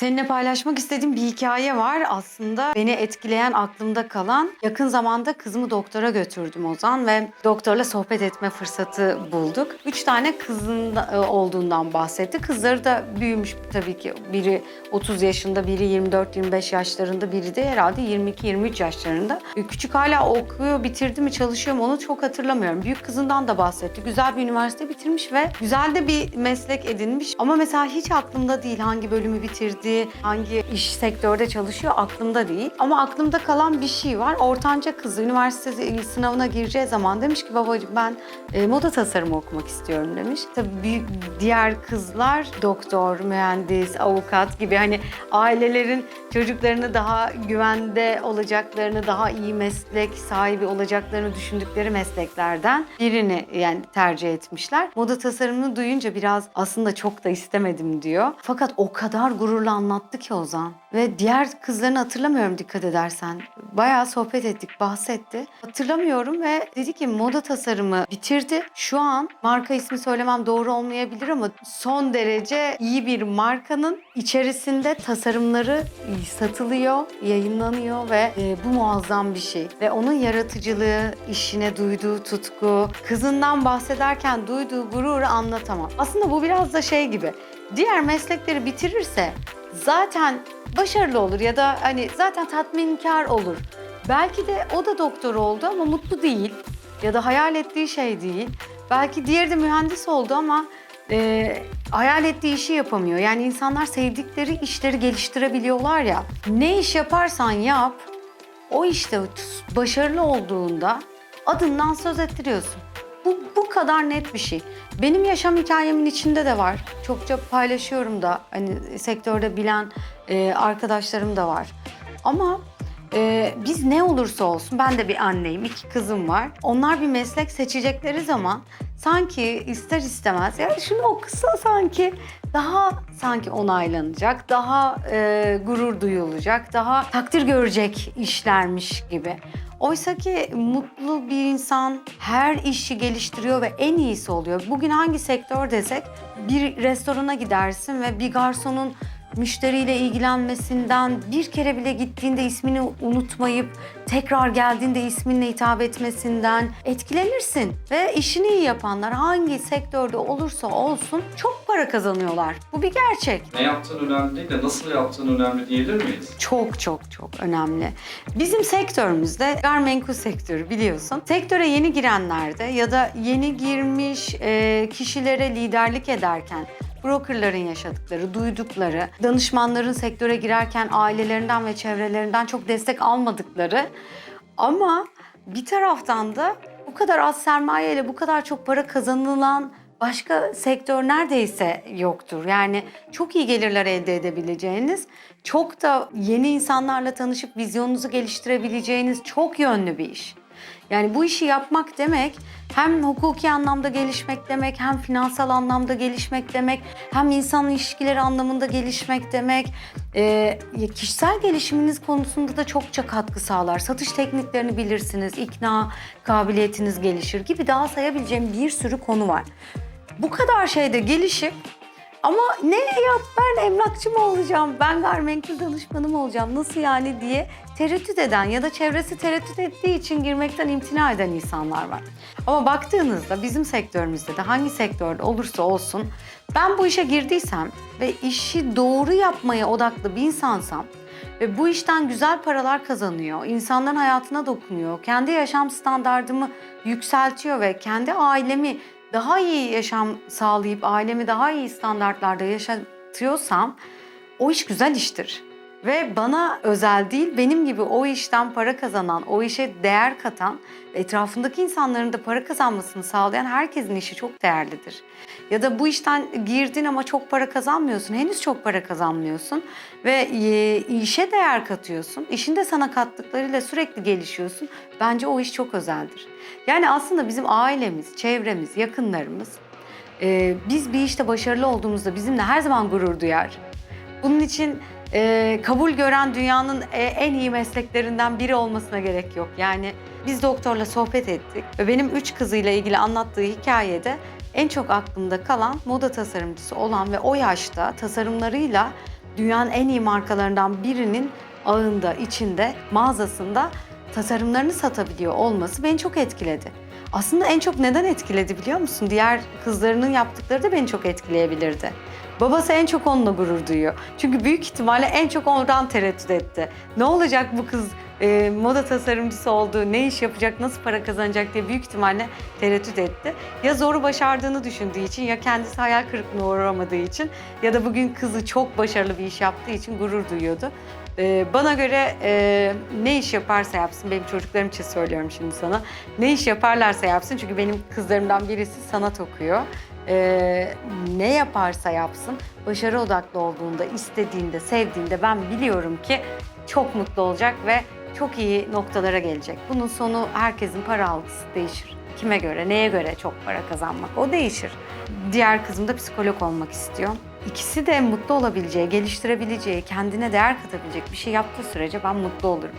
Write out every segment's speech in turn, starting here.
Seninle paylaşmak istediğim bir hikaye var. Aslında beni etkileyen, aklımda kalan. Yakın zamanda kızımı doktora götürdüm Ozan ve doktorla sohbet etme fırsatı bulduk. Üç tane kızın e, olduğundan bahsetti. Kızları da büyümüş tabii ki. Biri 30 yaşında, biri 24-25 yaşlarında, biri de herhalde 22-23 yaşlarında. E, Küçük hala okuyor, bitirdi mi, çalışıyor mu onu çok hatırlamıyorum. Büyük kızından da bahsetti. Güzel bir üniversite bitirmiş ve güzel de bir meslek edinmiş. Ama mesela hiç aklımda değil hangi bölümü bitirdi, hangi iş sektörde çalışıyor aklımda değil. Ama aklımda kalan bir şey var. Ortanca kızı üniversite sınavına gireceği zaman demiş ki babacığım ben e, moda tasarımı okumak istiyorum demiş. Tabii büyük diğer kızlar doktor, mühendis, avukat gibi hani ailelerin çocuklarını daha güvende olacaklarını, daha iyi meslek sahibi olacaklarını düşündükleri mesleklerden birini yani tercih etmişler. Moda tasarımını duyunca biraz aslında çok da istemedim diyor. Fakat o kadar gururla anlattı ki Ozan. Ve diğer kızlarını hatırlamıyorum dikkat edersen. Bayağı sohbet ettik, bahsetti. Hatırlamıyorum ve dedi ki moda tasarımı bitirdi. Şu an marka ismi söylemem doğru olmayabilir ama son derece iyi bir markanın içerisinde tasarımları satılıyor, yayınlanıyor ve e, bu muazzam bir şey. Ve onun yaratıcılığı, işine duyduğu tutku, kızından bahsederken duyduğu gururu anlatamam. Aslında bu biraz da şey gibi. Diğer meslekleri bitirirse zaten başarılı olur ya da hani zaten tatminkar olur. Belki de o da doktor oldu ama mutlu değil ya da hayal ettiği şey değil. Belki diğeri de mühendis oldu ama e, hayal ettiği işi yapamıyor. Yani insanlar sevdikleri işleri geliştirebiliyorlar ya. Ne iş yaparsan yap, o işte başarılı olduğunda adından söz ettiriyorsun. Kadar net bir şey. Benim yaşam hikayemin içinde de var. Çokça paylaşıyorum da hani sektörde bilen e, arkadaşlarım da var. Ama e, biz ne olursa olsun ben de bir anneyim, iki kızım var. Onlar bir meslek seçecekleri zaman sanki ister istemez ya şunu okusa sanki daha sanki onaylanacak, daha e, gurur duyulacak, daha takdir görecek işlermiş gibi. Oysa ki mutlu bir insan her işi geliştiriyor ve en iyisi oluyor. Bugün hangi sektör desek bir restorana gidersin ve bir garsonun müşteriyle ilgilenmesinden bir kere bile gittiğinde ismini unutmayıp tekrar geldiğinde isminle hitap etmesinden etkilenirsin. Ve işini iyi yapanlar hangi sektörde olursa olsun çok para kazanıyorlar. Bu bir gerçek. Ne yaptığın önemli değil de nasıl yaptığın önemli diyebilir miyiz? Çok çok çok önemli. Bizim sektörümüzde gayrimenkul sektörü biliyorsun. Sektöre yeni girenlerde ya da yeni girmiş e, kişilere liderlik ederken brokerların yaşadıkları, duydukları, danışmanların sektöre girerken ailelerinden ve çevrelerinden çok destek almadıkları ama bir taraftan da bu kadar az sermayeyle bu kadar çok para kazanılan başka sektör neredeyse yoktur. Yani çok iyi gelirler elde edebileceğiniz, çok da yeni insanlarla tanışıp vizyonunuzu geliştirebileceğiniz çok yönlü bir iş. Yani bu işi yapmak demek hem hukuki anlamda gelişmek demek, hem finansal anlamda gelişmek demek, hem insan ilişkileri anlamında gelişmek demek. Ee, kişisel gelişiminiz konusunda da çokça katkı sağlar. Satış tekniklerini bilirsiniz, ikna kabiliyetiniz gelişir gibi daha sayabileceğim bir sürü konu var. Bu kadar şeyde gelişip ama ne yap ben emlakçı mı olacağım, ben gayrimenkul danışmanı mı olacağım, nasıl yani diye tereddüt eden ya da çevresi tereddüt ettiği için girmekten imtina eden insanlar var. Ama baktığınızda bizim sektörümüzde de hangi sektörde olursa olsun ben bu işe girdiysem ve işi doğru yapmaya odaklı bir insansam ve bu işten güzel paralar kazanıyor, insanların hayatına dokunuyor, kendi yaşam standardımı yükseltiyor ve kendi ailemi daha iyi yaşam sağlayıp ailemi daha iyi standartlarda yaşatıyorsam o iş güzel iştir. Ve bana özel değil, benim gibi o işten para kazanan, o işe değer katan, etrafındaki insanların da para kazanmasını sağlayan herkesin işi çok değerlidir. Ya da bu işten girdin ama çok para kazanmıyorsun, henüz çok para kazanmıyorsun ve e, işe değer katıyorsun. İşinde sana kattıklarıyla sürekli gelişiyorsun. Bence o iş çok özeldir. Yani aslında bizim ailemiz, çevremiz, yakınlarımız e, biz bir işte başarılı olduğumuzda bizimle her zaman gurur duyar. Bunun için e, kabul gören dünyanın e, en iyi mesleklerinden biri olmasına gerek yok. Yani biz doktorla sohbet ettik ve benim üç kızıyla ilgili anlattığı hikayede en çok aklımda kalan moda tasarımcısı olan ve o yaşta tasarımlarıyla dünyanın en iyi markalarından birinin ağında, içinde, mağazasında tasarımlarını satabiliyor olması beni çok etkiledi. Aslında en çok neden etkiledi biliyor musun? Diğer kızlarının yaptıkları da beni çok etkileyebilirdi. Babası en çok onunla gurur duyuyor. Çünkü büyük ihtimalle en çok ondan tereddüt etti. Ne olacak bu kız e, moda tasarımcısı oldu, ne iş yapacak, nasıl para kazanacak diye büyük ihtimalle tereddüt etti. Ya zoru başardığını düşündüğü için ya kendisi hayal kırıklığına uğramadığı için ya da bugün kızı çok başarılı bir iş yaptığı için gurur duyuyordu. E, bana göre e, ne iş yaparsa yapsın, benim çocuklarım için söylüyorum şimdi sana. Ne iş yaparlarsa yapsın çünkü benim kızlarımdan birisi sanat okuyor. Ee, ne yaparsa yapsın başarı odaklı olduğunda, istediğinde, sevdiğinde ben biliyorum ki çok mutlu olacak ve çok iyi noktalara gelecek. Bunun sonu herkesin para algısı değişir. Kime göre, neye göre çok para kazanmak o değişir. Diğer kızım da psikolog olmak istiyor. İkisi de mutlu olabileceği, geliştirebileceği, kendine değer katabilecek bir şey yaptığı sürece ben mutlu olurum.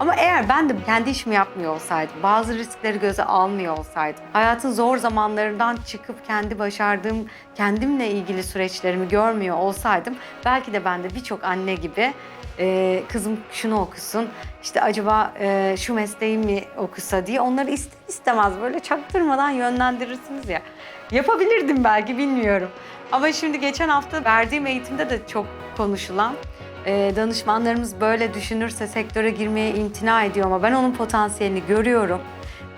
Ama eğer ben de kendi işimi yapmıyor olsaydım, bazı riskleri göze almıyor olsaydım, hayatın zor zamanlarından çıkıp kendi başardığım, kendimle ilgili süreçlerimi görmüyor olsaydım, belki de ben de birçok anne gibi e, kızım şunu okusun, işte acaba e, şu mesleği mi okusa diye onları ister istemez böyle çaktırmadan yönlendirirsiniz ya. Yapabilirdim belki bilmiyorum. Ama şimdi geçen hafta verdiğim eğitimde de çok konuşulan e, danışmanlarımız böyle düşünürse sektöre girmeye imtina ediyor ama ben onun potansiyelini görüyorum.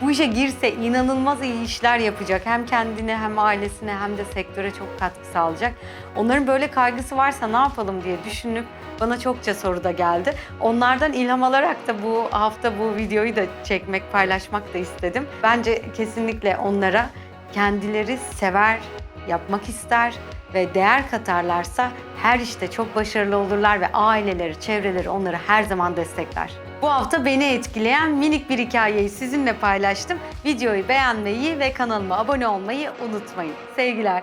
Bu işe girse inanılmaz iyi işler yapacak. Hem kendine hem ailesine hem de sektöre çok katkı sağlayacak. Onların böyle kaygısı varsa ne yapalım diye düşünüp bana çokça soru da geldi. Onlardan ilham alarak da bu hafta bu videoyu da çekmek, paylaşmak da istedim. Bence kesinlikle onlara kendileri sever, yapmak ister ve değer katarlarsa her işte çok başarılı olurlar ve aileleri, çevreleri onları her zaman destekler. Bu hafta beni etkileyen minik bir hikayeyi sizinle paylaştım. Videoyu beğenmeyi ve kanalıma abone olmayı unutmayın. Sevgiler.